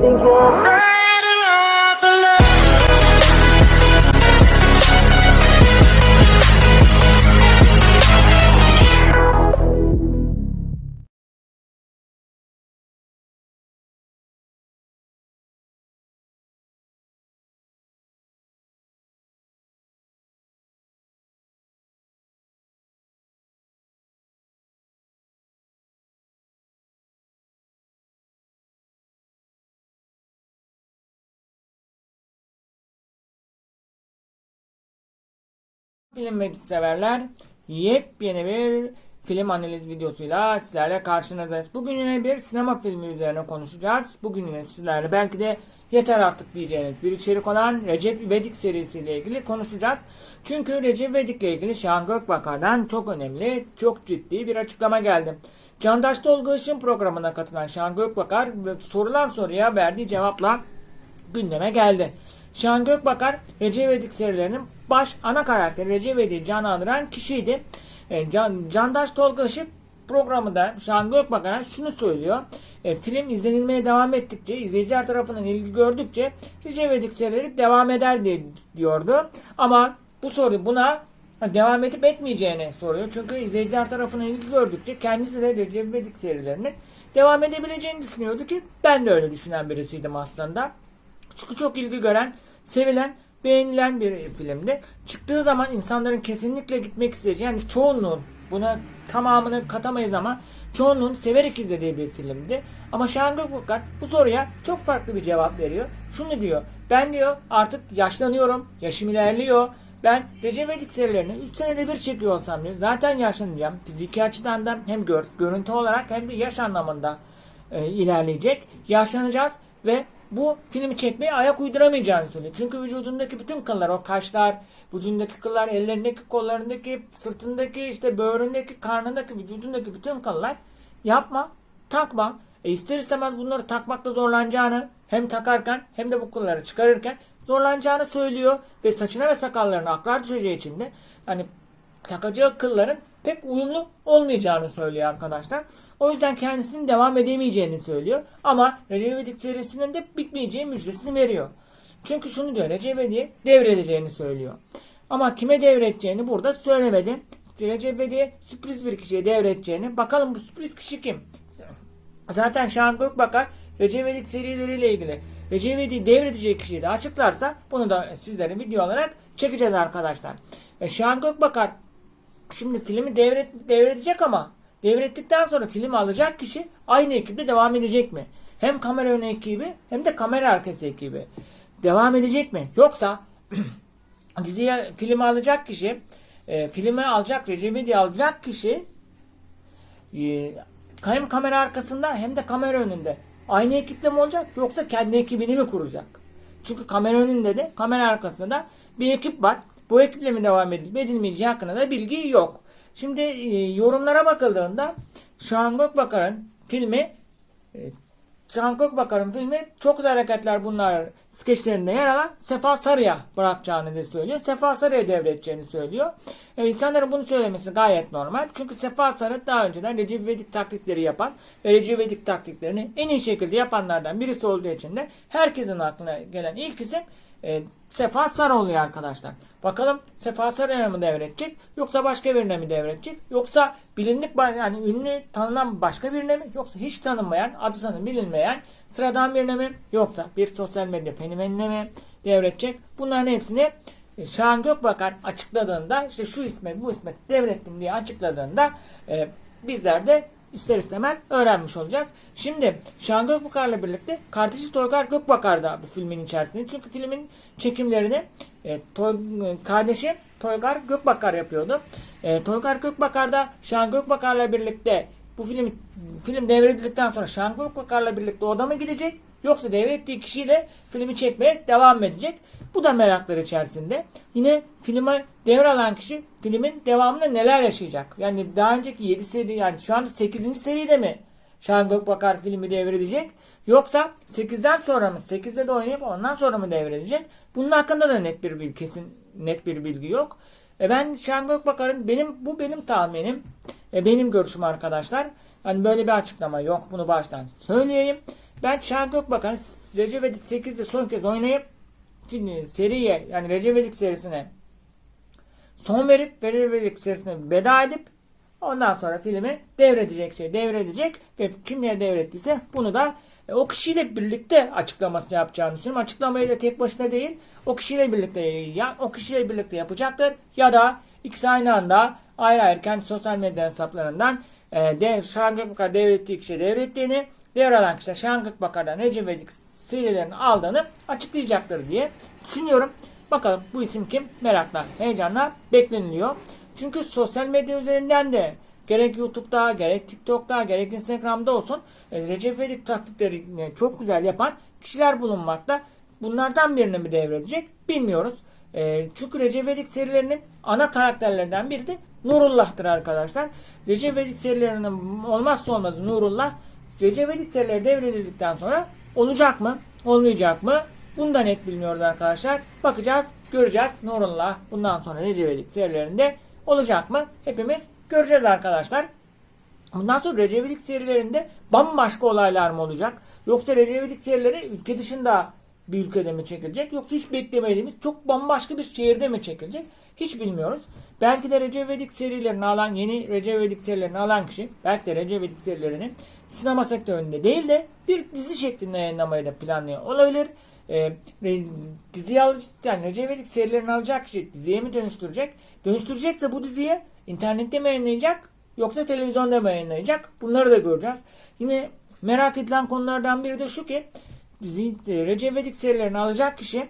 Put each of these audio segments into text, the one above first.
Thank wrong. Film ve severler yepyeni bir film analiz videosuyla sizlerle karşınızdayız. Bugün yine bir sinema filmi üzerine konuşacağız. Bugün yine sizlerle belki de yeter artık diyeceğiniz bir içerik olan Recep İvedik serisiyle ilgili konuşacağız. Çünkü Recep İvedik'le ilgili Şahan Gökbakar'dan çok önemli, çok ciddi bir açıklama geldi. Candaş Tolga Işın programına katılan Şahan Gökbakar sorulan soruya verdiği cevapla gündeme geldi. Şahan Gökbakar Recep İvedik serilerinin baş ana karakteri Recep İvedik'i canlandıran kişiydi. E, Can, Candaş Tolga Işık programında Şahan Gökbakar'a şunu söylüyor. E, film izlenilmeye devam ettikçe, izleyiciler tarafından ilgi gördükçe Recep İvedik serileri devam eder diye diyordu. Ama bu soru buna devam edip etmeyeceğini soruyor. Çünkü izleyiciler tarafından ilgi gördükçe kendisi de Recep İvedik serilerinin devam edebileceğini düşünüyordu ki ben de öyle düşünen birisiydim aslında. Çünkü çok ilgi gören, sevilen, beğenilen bir filmdi. Çıktığı zaman insanların kesinlikle gitmek isteyeceği, yani çoğunluğun buna tamamını katamayız ama çoğunluğun severek izlediği bir filmdi. Ama Şahan Gökbakar bu soruya çok farklı bir cevap veriyor. Şunu diyor, ben diyor artık yaşlanıyorum, yaşım ilerliyor. Ben Recep İvedik serilerini 3 senede bir çekiyor olsam diyor. Zaten yaşlanacağım. Fiziki açıdan da hem gör, görüntü olarak hem de yaş anlamında e, ilerleyecek. Yaşlanacağız ve bu filmi çekmeye ayak uyduramayacağını söylüyor. Çünkü vücudundaki bütün kıllar, o kaşlar, vücudundaki kıllar, ellerindeki, kollarındaki, sırtındaki, işte böğründeki, karnındaki, vücudundaki bütün kıllar yapma, takma. E ister istemez bunları takmakta zorlanacağını hem takarken hem de bu kılları çıkarırken zorlanacağını söylüyor ve saçına ve sakallarına aklar düşeceği için de hani takacağı kılların pek uyumlu olmayacağını söylüyor arkadaşlar. O yüzden kendisinin devam edemeyeceğini söylüyor. Ama Recep İvedik serisinin de bitmeyeceği müjdesini veriyor. Çünkü şunu diyor Recep İvedik'i devredeceğini söylüyor. Ama kime devredeceğini burada söylemedi. Recep İvedik'e sürpriz bir kişiye devredeceğini. Bakalım bu sürpriz kişi kim? Zaten Şahan Gökbakar Recep İvedik serileriyle ilgili Recep İvedik'i devredeceği kişiyi de açıklarsa bunu da sizlere video olarak çekeceğiz arkadaşlar. E, Şahan Gökbakar Şimdi filmi devret, devredecek ama devrettikten sonra filmi alacak kişi aynı ekiple devam edecek mi? Hem kamera önü ekibi hem de kamera arkası ekibi. Devam edecek mi? Yoksa diziye filmi alacak kişi e, filmi alacak İvedik'i alacak kişi e, hem kamera arkasında hem de kamera önünde aynı ekiple mi olacak yoksa kendi ekibini mi kuracak? Çünkü kamera önünde de kamera arkasında da bir ekip var. Bu ekiple mi devam edilip edilmeyeceği hakkında da bilgi yok. Şimdi e, yorumlara bakıldığında Şahan Gökbakar'ın filmi e, Gökbakar'ın filmi çok güzel hareketler bunlar skeçlerinde yer alan Sefa Sarı'ya bırakacağını da söylüyor. Sefa Sarı'ya devredeceğini söylüyor. E, insanların bunu söylemesi gayet normal. Çünkü Sefa Sarı daha önceden Recep İvedik taklitleri yapan ve Recep İvedik taktiklerini en iyi şekilde yapanlardan birisi olduğu için de herkesin aklına gelen ilk isim e, Sefa Sarı oluyor arkadaşlar. Bakalım Sefa Sarı'ya mı devredecek yoksa başka birine mi devredecek yoksa bilindik yani ünlü tanınan başka birine mi yoksa hiç tanınmayan adı sanı bilinmeyen sıradan birine mi yoksa bir sosyal medya fenomenine mi devredecek bunların hepsini e, Şahan Gökbakar açıkladığında işte şu isme bu isme devrettim diye açıkladığında e, bizler de ister istemez öğrenmiş olacağız. Şimdi Şahan Gökbakar'la birlikte kardeşi Toygar Gökbakar da bu filmin içerisinde. Çünkü filmin çekimlerini e, Toy, e, kardeşi Toygar Gökbakar yapıyordu. E, Toygar Gökbakar da Şahan Gökbakar'la birlikte bu film film devredildikten sonra Şahan Gökbakar'la birlikte orada mı gidecek? Yoksa devrettiği kişiyle filmi çekmeye devam edecek. Bu da meraklar içerisinde. Yine filme devralan kişi filmin devamında neler yaşayacak? Yani daha önceki 7 seri yani şu anda 8. seride mi Şahan Gökbakar filmi devredecek? Yoksa 8'den sonra mı? 8'de de oynayıp ondan sonra mı devredecek? Bunun hakkında da net bir bilgi, kesin net bir bilgi yok. E ben Şahan Gökbakar'ın benim bu benim tahminim. E benim görüşüm arkadaşlar. Hani böyle bir açıklama yok. Bunu baştan söyleyeyim. Ben Şahan Gökbakan'ı Recep İvedik 8'de son kez oynayıp seriye yani Recep İvedik serisine son verip ve Recep İvedik serisine veda edip ondan sonra filmi devredecek şey devredecek ve kimlere devrettiyse bunu da e, o kişiyle birlikte açıklamasını yapacağını düşünüyorum. Açıklamayı da tek başına değil o kişiyle birlikte ya o kişiyle birlikte yapacaktır ya da ikisi aynı anda ayrı ayrı kendi sosyal medya hesaplarından e, de, Şahan Gökbakar devrettiği kişiye devrettiğini devralan kişi de Şahan Gökbakar'dan Recep İvedik serilerini aldığını açıklayacaktır diye düşünüyorum. Bakalım bu isim kim? Merakla, heyecanla bekleniliyor. Çünkü sosyal medya üzerinden de gerek YouTube'da, gerek TikTok'ta, gerek Instagram'da olsun e, Recep İvedik taktiklerini çok güzel yapan kişiler bulunmakta. Bunlardan birini mi devredecek bilmiyoruz. E, çünkü Recep İvedik serilerinin ana karakterlerinden biri de Nurullah'tır arkadaşlar. Recep İvedik serilerinin olmazsa olmazı Nurullah. Recep İvedik serileri devredildikten sonra olacak mı? Olmayacak mı? Bunu net bilmiyoruz arkadaşlar. Bakacağız, göreceğiz. Nurullah bundan sonra Recep İvedik serilerinde olacak mı? Hepimiz göreceğiz arkadaşlar. Bundan sonra Recep İvedik serilerinde bambaşka olaylar mı olacak? Yoksa Recep İvedik serileri ülke dışında bir ülkede mi çekilecek? Yoksa hiç beklemediğimiz çok bambaşka bir şehirde mi çekilecek? Hiç bilmiyoruz. Belki de Recep İvedik serilerini alan, yeni Recep İvedik serilerini alan kişi, belki de Recep İvedik serilerini sinema sektöründe değil de bir dizi şeklinde yayınlamayı da planlıyor olabilir. Ee, re- diziyi al, yani Recep İvedik serilerini alacak kişi diziye mi dönüştürecek? Dönüştürecekse bu diziyi internette mi yayınlayacak yoksa televizyonda mı yayınlayacak? Bunları da göreceğiz. Yine merak edilen konulardan biri de şu ki dizi, Recep İvedik serilerini alacak kişi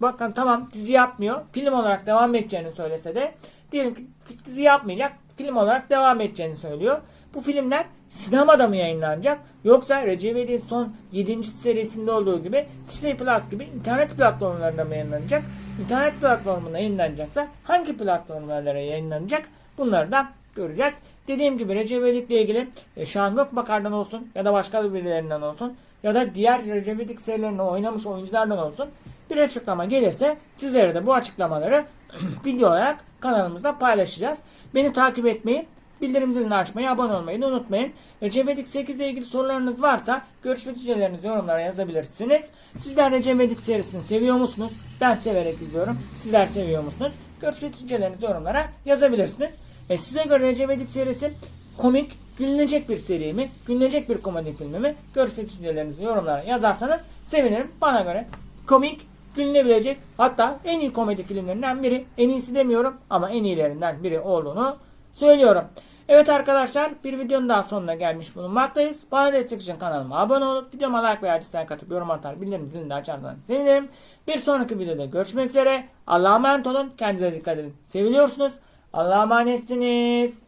bakın tamam dizi yapmıyor. Film olarak devam edeceğini söylese de diyelim ki dizi yapmayacak. Film olarak devam edeceğini söylüyor. Bu filmler sinemada mı yayınlanacak? Yoksa Recep İvedik'in son 7. serisinde olduğu gibi Disney Plus gibi internet platformlarında mı yayınlanacak? İnternet platformunda yayınlanacaksa hangi platformlara yayınlanacak? Bunları da göreceğiz. Dediğim gibi Recep İvedik'le ilgili e, Şahan Gökbakar'dan olsun ya da başka birilerinden olsun ya da diğer Recep İvedik serilerinde oynamış oyunculardan olsun bir açıklama gelirse sizlere de bu açıklamaları video olarak kanalımızda paylaşacağız. Beni takip etmeyi, bildirim zilini açmayı, abone olmayı da unutmayın. Recep İvedik 8 ile ilgili sorularınız varsa görüş ve düşüncelerinizi yorumlara yazabilirsiniz. Sizler Recep İvedik serisini seviyor musunuz? Ben severek izliyorum. Sizler seviyor musunuz? Görüş ve düşüncelerinizi yorumlara yazabilirsiniz. E size göre Recep İvedik serisi komik, gülünecek bir seri mi? Gülünecek bir komedi filmi mi? Görüş ve düşüncelerinizi yorumlara yazarsanız sevinirim. Bana göre komik, gülünebilecek hatta en iyi komedi filmlerinden biri. En iyisi demiyorum ama en iyilerinden biri olduğunu söylüyorum. Evet arkadaşlar bir videonun daha sonuna gelmiş bulunmaktayız. Bana destek için kanalıma abone olup videoma like veya dislike atıp yorum atar bildirim zilini de açarsanız sevinirim. Bir sonraki videoda görüşmek üzere. Allah'a emanet olun. Kendinize dikkat edin. Seviliyorsunuz. Allah'a emanetsiniz.